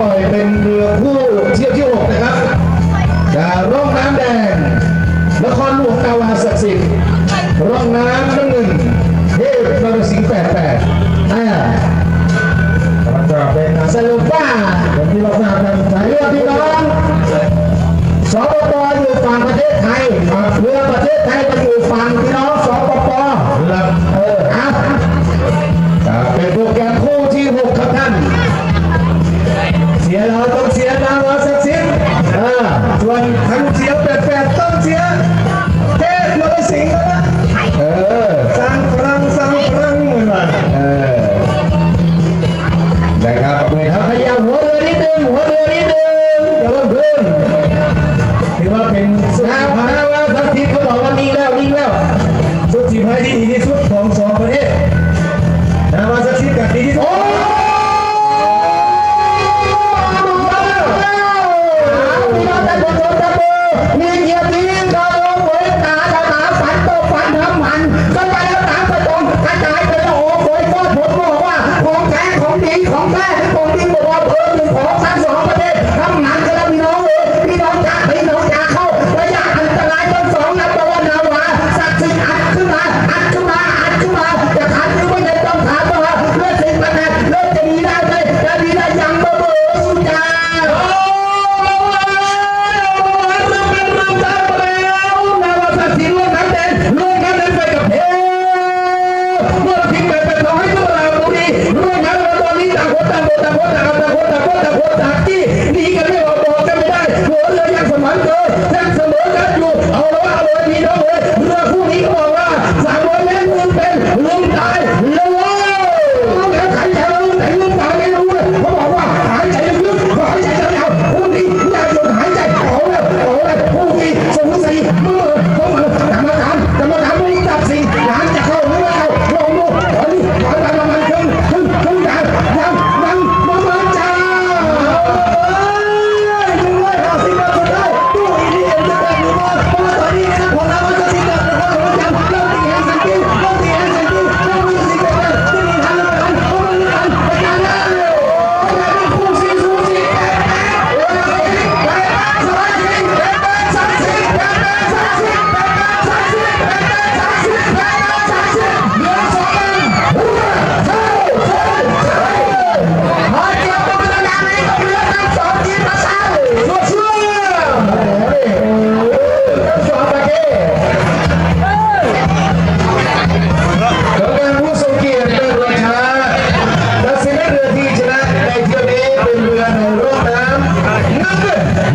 ปล่ยเป็นเรือคู่เทียบที่หกนะครับจากร่องน้ำแดงนครหลวงนาวาศักดิ์สิทธิ์ร่องน้ำ หัวเรือนิดนึงอย่าลงพื้นถือว่าเป็นสุดท้ายนะว่าทัพทีมเขาบอกว่านิ่งแล้วนิ่งแล้วสุดทีมให้ที่ดีที่สุดขอ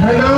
Hello.